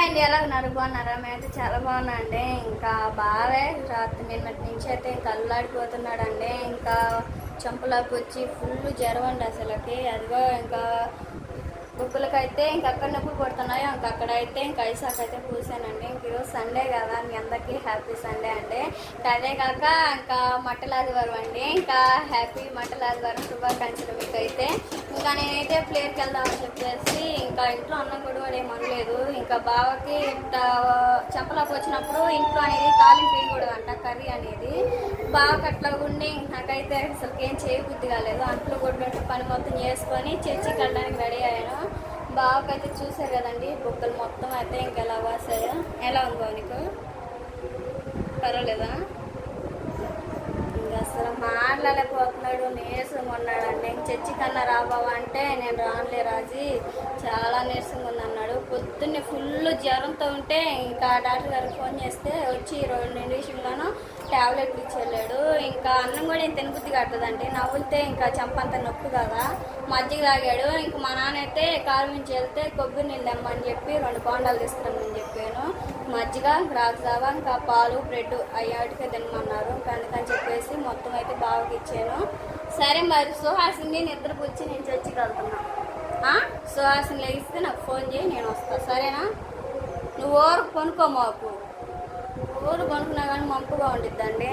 Hi అండి ఎలా ఉన్నారు బాగున్నారా మేమైతే చాలా బాగున్నా అండి ఇంకా బావే రాత్రి నిన్నటి నుంచి అయితే ఇంకా అల్లాడిపోతున్నాడండి. ఇంకా చెంపలోకి వచ్చి ఫుల్ జ్వరం అండి అసలుకి. అదిగో ఇంకా బుక్కులకైతే ఇంక అక్కడ నొప్పులు పడుతున్నాయో ఇంకా అక్కడ అయితే ఇంకా ఐసాక్ అయితే పూసానండి. ఇంక ఈరోజు సండే కదా మీ అందరికీ హ్యాపీ సండే అండి. ఇంకా అదే కాక ఇంకా మట్టల ఆదివారం అండి. ఇంకా హ్యాపీ మట్టల ఆదివారం శుభాకాంక్షలు మీకు అయితే ఇంకా నేనైతే ప్లేయర్కి వెళ్దామని చెప్పేసి ఇంకా ఇంట్లో అన్నం కూడా ఏం అనలేదు. ఇంకా బావకి ఇంత వచ్చినప్పుడు ఇంట్లో అనేది తాలింపు వేయకూడదు అంట కర్రీ అనేది. బావకి అట్లా ఉండి నాకైతే అసలు ఏం చేయబుద్ధి కాలేదు. అంట్లో కొట్టినట్టు పని మొత్తం చేసుకొని చర్చికి వెళ్ళడానికి రెడీ అయ్యాను. బావకైతే చూసారు కదండి బుక్కలు మొత్తం అయితే ఇంకా ఎలా వాసాయో. ఎలా ఉంది బావ నీకు? పర్వాలేదా? మాట్లాడలేకపోతున్నాడు నీరసంగా ఉన్నాడండి ఇంక చర్చి కన్నా రాబావా అంటే నేను రానులే రాజీ. చాలా నీరసంగా ఉంది అన్నాడు పొద్దున్నే ఫుల్ జ్వరంతో ఉంటే ఇంకా డాక్టర్ గారికి ఫోన్ చేస్తే వచ్చి రెండు నిమిషంలోనూ ట్యాబ్లెట్ ఇచ్చేళ్ళాడు. ఇంకా అన్నం కూడా నేను తినబుద్ధి కట్టదండి నవ్వులితే ఇంకా చంపంత నొప్పి కదా. మజ్జిగ తాగాడు. ఇంక మా నాన్న అయితే కారు నుంచి వెళ్తే కొబ్బరి నీళ్ళు తెమ్మని చెప్పి రెండు బాండాలు తీసుకురమ్మని చెప్పాను. మజ్జిగ రాజావా ఇంకా పాలు బ్రెడ్ అయ్యాటికే తినమన్నారు. కనుక అందుకని చెప్పేసి మొత్తం అయితే బావకి ఇచ్చాను. సరే మరి సుహాసిని నిద్ర పుచ్చి నేను చర్చికి వెళ్తున్నా ఆ? సుహాసిని లేగిస్తే నాకు ఫోన్ చేయి నేను వస్తాను సరేనా? నువ్వు ఊరు కొనుక్కో మాకు. ఊరు కొనుక్కున్నా కానీ మంపుగా ఉండిద్దండి.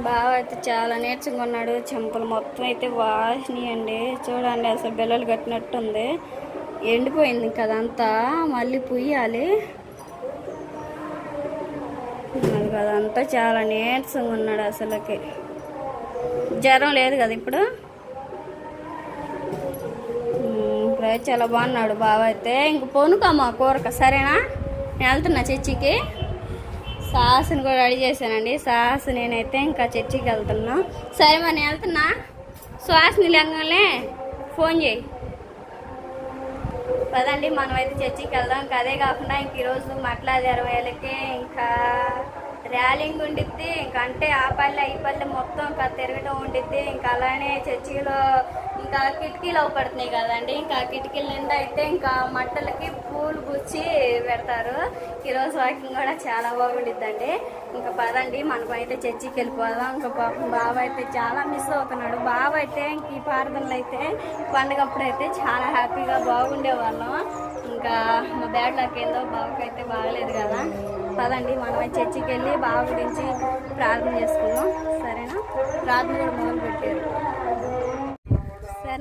బావ అయితే చాలా నేర్చుకున్నాడు చెంపలు మొత్తం అయితే వాసినాయండి. చూడండి అసలు బిల్లలు కట్టినట్టుంది. ఎండిపోయింది కదంతా మళ్ళీ పుయ్యాలి. అది చాలా నీరసంగా ఉన్నాడు అసలుకి. జ్వరం లేదు కదా ఇప్పుడు? ఇప్పుడైతే చాలా బాగున్నాడు బావ అయితే. ఇంక పొనుకమ్మా కూరక సరేనా? నేను వెళ్తున్నా చర్చికి. సాస్ని కూడా రెడీ చేశానండి. సాస్ నేనైతే ఇంకా చర్చికి వెళ్తున్నా. సరే మరి నేను వెళ్తున్నా. శ్వాసని లేగానే ఫోన్ చేయి. పదండి మనమైతే చర్చికి వెళ్దాం. అదే కాకుండా ఇంక ఈరోజు మట్లాది అరవై వేలకి ఇంకా ర్యాలింగ్ ఉండిద్ది. ఇంకా అంటే ఆ పల్లె ఈ పల్లె మొత్తం ఇంకా తిరగటం ఉండిద్ది. ఇంకా అలానే చర్చిలో ఇంకా కిటికీలు అవపడుతున్నాయి కదండి. ఇంకా కిటికీల నిండా అయితే ఇంకా మట్టలకి పూలు గుచ్చి పెడతారు. ఈరోజు వాకింగ్ కూడా చాలా బాగుండిద్దండి. ఇంకా పదండి మనం అయితే చర్చికి వెళ్ళిపోదాం. ఇంకా పాపం బాబు అయితే చాలా మిస్ అవుతున్నాడు. బాబు అయితే ఇంక ఈ పార్థనలు అయితే పండుగప్పుడు అయితే చాలా హ్యాపీగా బాగుండేవాళ్ళం. ఇంకా మా బ్యాడ్ లక్ ఏందో బావకైతే బాగలేదు కదా. పదండి మనం అయితే చర్చికి వెళ్ళి బాబు గురించి ప్రార్థన చేసుకుందాం. సరేనా? ప్రార్థన కూడా మొదలు పెట్టారు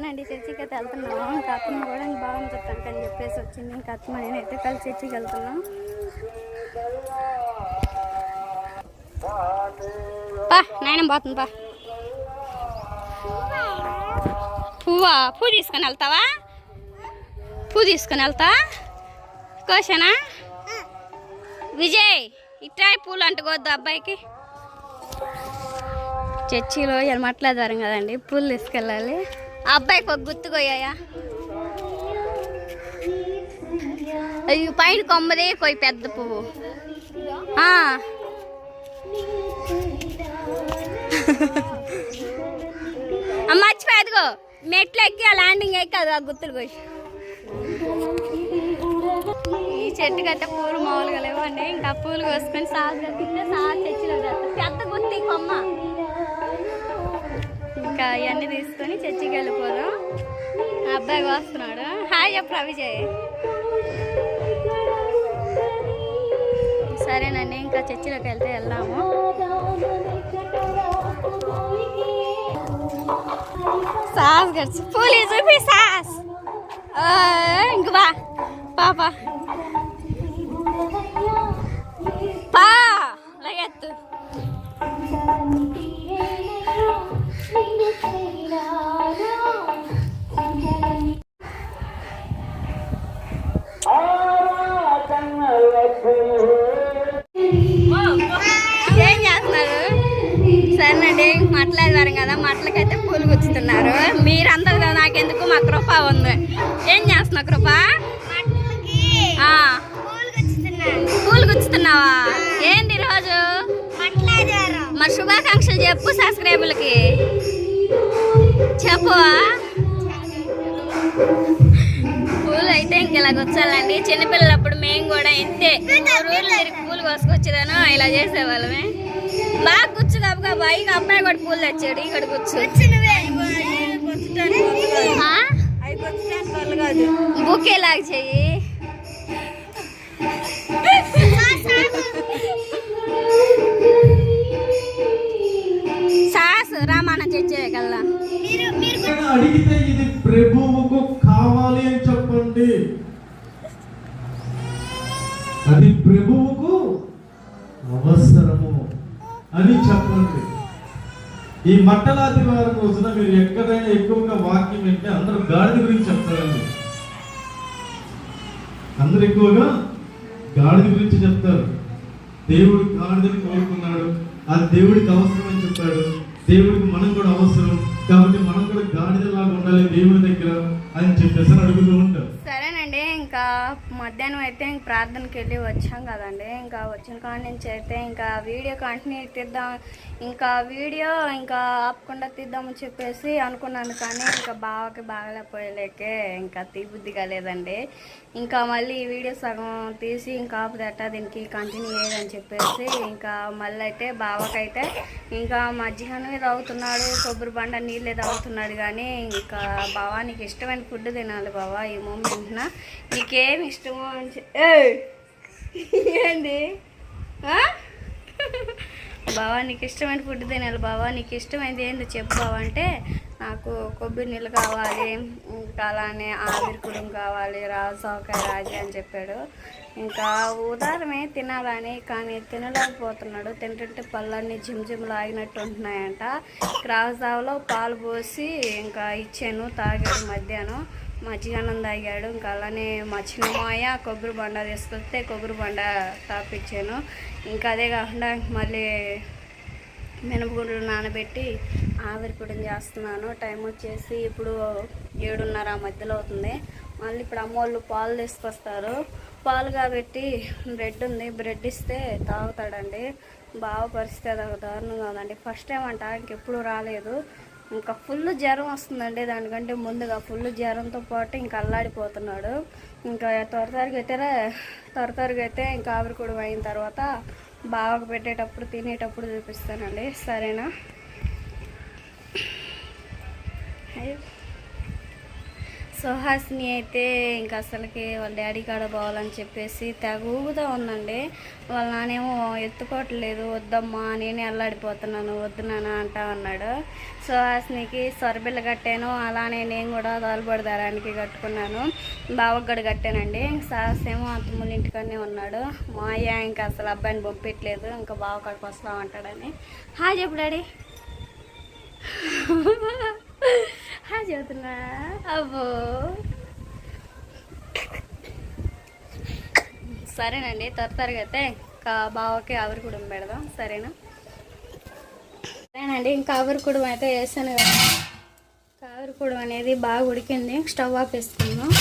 సరేనండి చర్చికి అయితే వెళ్తున్నాము. ఇంకా అత్తమ్మ కూడా బాగుంది చెప్తాను అని చెప్పేసి వచ్చింది. ఇంకా అత్తమ్మ నేనైతే కలిసి చర్చికి వెళ్తున్నాం. పా నాయన పోతుంది పా. పువ్వా పువ్వు తీసుకొని వెళ్తావా? పువ్వు తీసుకొని వెళ్తా? కోసనా విజయ్ ఇట్రాయి పూలు అంటుకోవద్దు అబ్బాయికి. చర్చిలో ఎనమట్లాదారం కదండి పూలు తీసుకెళ్ళాలి. అబ్బాయికి ఒక గుర్తుకొయ్యాయా? అవి పైన కొమ్మదే కొయ్యి పెద్ద పువ్వు. ఆ. మర్చిపోయాదుగో మెట్లు ఎక్కి ఆ ల్యాండింగ్ ఎక్కి అది ఆ గుర్తులు కొయ్యి ఈ చెట్టు అయితే పూలు మామూలుగా లేవండి. ఇంకా పూలు కోసుకొని సాగు సాగు చర్చిలో పెద్ద గుత్తి కొమ్మ. ఇంకా ఇవన్నీ తీసుకొని చర్చికి వెళ్ళిపోదాం. అబ్బాయి వస్తున్నాడు? హాయ్ చెప్పరా విజయ్ సరేనండి ఇంకా చర్చిలోకి వెళ్తే వెళ్దాము. సాస్ గడిచి పూలు చూపి సాస్. ఇంక బా పాప. ఏం చేస్తున్నావు కృప? ఆ. పూలు గుచ్చుతున్నావా ఏంటి ఈరోజు? మరి శుభాకాంక్షలు చెప్పు సబ్స్క్రైబర్లకి. చెప్పవా పూలు అయితే ఇంక కూర్చోాలండి చిన్నపిల్లలప్పుడు మేము కూడా ఇంతే. తిరిగి పూలు కోసుకొచ్చేదాను ఇలా చేసేవాళ్ళమే. బాగా కూర్చు కాబట్టి బైక్ అబ్బాయి కూడా పూలు తెచ్చాడు. ఇక్కడ కూర్చు ఆ? బుకే లాగా చెయ్యి సాస్ రామాన చచ్చేయగల అడిగితే ఇది ప్రభువుకు కావాలి అని చెప్పండి అది ప్రభువుకు అవసరము అని చెప్పండి ఈ మట్టలాది వారం రోజున మీరు ఎక్కడైనా ఎక్కువగా వాక్యం వింటే అందరూ గాడిద గురించి చెప్తారండి. అందరు ఎక్కువగా గాడిద గురించి చెప్తారు. దేవుడు గాడిదని కోరుకున్నాడు. అది దేవుడికి అవసరం అని చెప్పాడు. దేవుడికి మనం కూడా అవసరం. కాబట్టి మనం కూడా గాడిదలాగా ఉండాలి దేవుడి దగ్గర అని చెప్పేసి అడుగుతూ ఉంటారు. సరేనండి ఇంకా మధ్యాహ్నం అయితే ఇంక ప్రార్థనకి వెళ్ళి వచ్చాం కదండి. ఇంకా వచ్చిన కాడి నుంచి అయితే ఇంకా వీడియో కంటిన్యూ తీద్దాం ఇంకా వీడియో ఇంకా ఆపకుండా తీద్దామని చెప్పేసి అనుకున్నాను కానీ ఇంకా బావకి బాగలేకపోయలేకే ఇంకా తీబుద్ధి కాలేదండి. ఇంకా మళ్ళీ ఈ వీడియో సగం తీసి ఇంకా ఆపుదట దీనికి కంటిన్యూ చేయదని చెప్పేసి ఇంకా మళ్ళీ అయితే బావకైతే ఇంకా మధ్యాహ్నమే తాగుతున్నాడు కొబ్బరి బండ నీళ్ళే తాగుతున్నాడు కానీ ఇంకా బావా నీకు ఇష్టమైన ఫుడ్ తినాలి బావా ఈ మూమెంట్న నీకేమి ఇష్టమో ఏంది? బావా నీకు ఇష్టమైన ఫుడ్ తినాలి బావా. నీకు ఇష్టమైంది ఏందో చెప్పు బావా అంటే నాకు కొబ్బరి నీళ్ళు కావాలి ఇంకా అలానే ఆవిరి కుడుం కావాలి రాజాకాయ రాజీ అని చెప్పాడు. ఇంకా ఉదారమే తినాలని కానీ తినలేకపోతున్నాడు. తింటుంటే పళ్ళన్నీ జిమ్ జిమ్ లాగినట్టు ఉంటున్నాయంట. రాజావలో పాలు పోసి ఇంకా ఇచ్చాను తాగాడు మధ్యాహ్నం. మజ్జిగన్నం తాగాడు. ఇంకా అలానే మా చిన్నమాయ కొబ్బరి బండ తీసుకొస్తే కొబ్బరి బండ తాపించాను ఇంకా అదే కాకుండా మళ్ళీ మినపగుండ్లు నానబెట్టి ఆవిరిపూడం చేస్తున్నాను. టైం వచ్చేసి ఇప్పుడు ఏడున్నర మధ్యలో అవుతుంది. మళ్ళీ ఇప్పుడు అమ్మోళ్ళు పాలు తీసుకొస్తారు. పాలు కాబట్టి బ్రెడ్ ఉంది. బ్రెడ్ ఇస్తే తాగుతాడండి. బాగా పరిస్థితి అది ఒక దారుణంగా ఉందండి. ఫస్ట్ టైం అంట ఇంకెప్పుడు రాలేదు. ఇంకా ఫుల్ జ్వరం వస్తుందండి దానికంటే ముందుగా ఫుల్ జ్వరంతో పాటు ఇంకా అల్లాడిపోతున్నాడు. ఇంకా త్వర త్వరగా అయితే త్వర త్వరగా అయితే ఇంకా ఆవిరికూడ అయిన తర్వాత బాగా పెట్టేటప్పుడు తినేటప్పుడు చూపిస్తానండి. సరేనా? అయ్యో. సుహాసిని అయితే ఇంకా అసలుకి వాళ్ళ డాడీ కాడ పోవాలని చెప్పేసి తెగ ఊగుతూ ఉందండి. వాళ్ళ నానేమో ఎత్తుకోవట్లేదు వద్దమ్మా నేనే అల్లాడిపోతున్నాను వద్దు నాన్న అంటా ఉన్నాడు. సుహాసినికి సొరబిల్ల కట్టాను అలానే నేను కూడా తోలుబడి దారానికి కట్టుకున్నాను. బావగడు కట్టానండి. సాహస్ ఏమో అత్తమ్మల ఇంటికనే ఉన్నాడు. మా అయ్య ఇంకా అసలు అబ్బాయిని పంపించలేదు ఇంకా బావ కాడికి వస్తామంటాడని. హాయ్ చెప్పు డాడీ. హాయ్ చెబుతున్నా అబ్బో సరేనండి త్వర త్వరగా అయితే ఇంకా బావకి ఆవిరి కుడుం పెడదాం సరేనా సరేనండి ఇంకా ఆవిరి కుడుం అయితే వేసాను కదా ఆవిరి కుడుం అనేది బాగా ఉడికింది స్టవ్ ఆపేసుకుందాం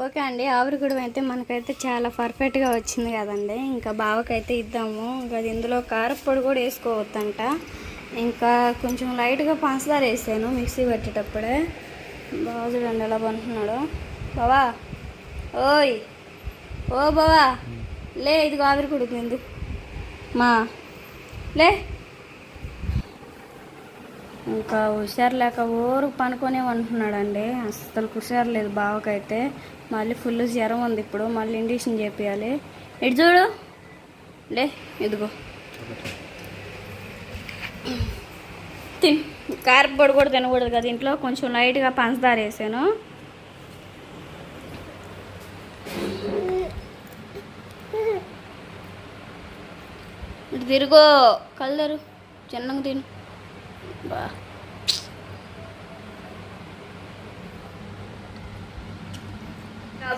ఓకే అండి ఆవిరిగూడెం అయితే మనకైతే చాలా పర్ఫెక్ట్గా వచ్చింది కదండి ఇంకా బావకైతే ఇద్దాము ఇంకా ఇందులో కారపొడి కూడా వేసుకోవద్దంట ఇంకా కొంచెం లైట్గా పంచదార వేసాను మిక్సీ పెట్టేటప్పుడే. బాగా చూడండి ఎలా పంటున్నాడు బావా ఓయ్ ఓ బావా లే ఇది ఆవిరి కొడుకుంది మా లే. ఇంకా హుషారు లేక ఊరు పనుకొనే ఉంటున్నాడండి అస్సలు హుషారు లేదు బావకైతే. మళ్ళీ ఫుల్ జ్వరం ఉంది ఇప్పుడు. మళ్ళీ ఇండిషన్ చేపియాలి. ఇటు చూడు. లే ఇదిగో తిన్ కారపొడి కూడా తినకూడదు కదా ఇంట్లో. కొంచెం లైట్గా పంచదార వేసాను. ఇటు తిరుగో. కలరు చిన్నగా తిను. బా.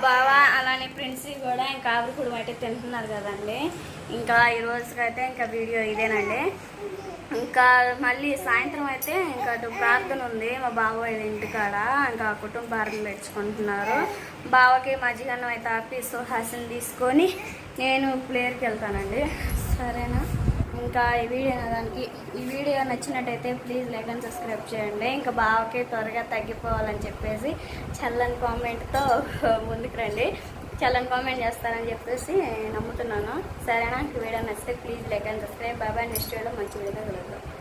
బావా అలానే ఫ్రెండ్స్ కూడా ఇంకా ఆవిరికుడు అయితే తింటున్నారు కదండి. ఇంకా ఈ ఇంకా వీడియో ఇదేనండి. ఇంకా మళ్ళీ సాయంత్రం అయితే ఇంకా అటు ప్రార్థన ఉంది. మా బాబాయ్ ఇంటికాడ ఇంకా కుటుంబాలను పెంచుకుంటున్నారు బావకి మజ్జిగన్నం అయితే ఆపి సుహాసిని తీసుకొని నేను ప్లేయర్కి వెళ్తానండి. సరేనా? ఇంకా ఈ వీడియో దానికి ఈ వీడియో నచ్చినట్టయితే ప్లీజ్ లైక్ అండ్ సబ్స్క్రైబ్ చేయండి. ఇంకా బావకి త్వరగా తగ్గిపోవాలని చెప్పేసి చల్లని కామెంట్తో ముందుకు రండి. చాలా కామెంట్ చేస్తారని చెప్పేసి నమ్ముతున్నాను. సరేనా? వీడియో నచ్చితే ప్లీజ్ లైక్ అండ్ సబ్స్క్రైబ్ బాబాయ్ నెక్స్ట్ వీడియోలో మంచి వీడియో కలుగుతాం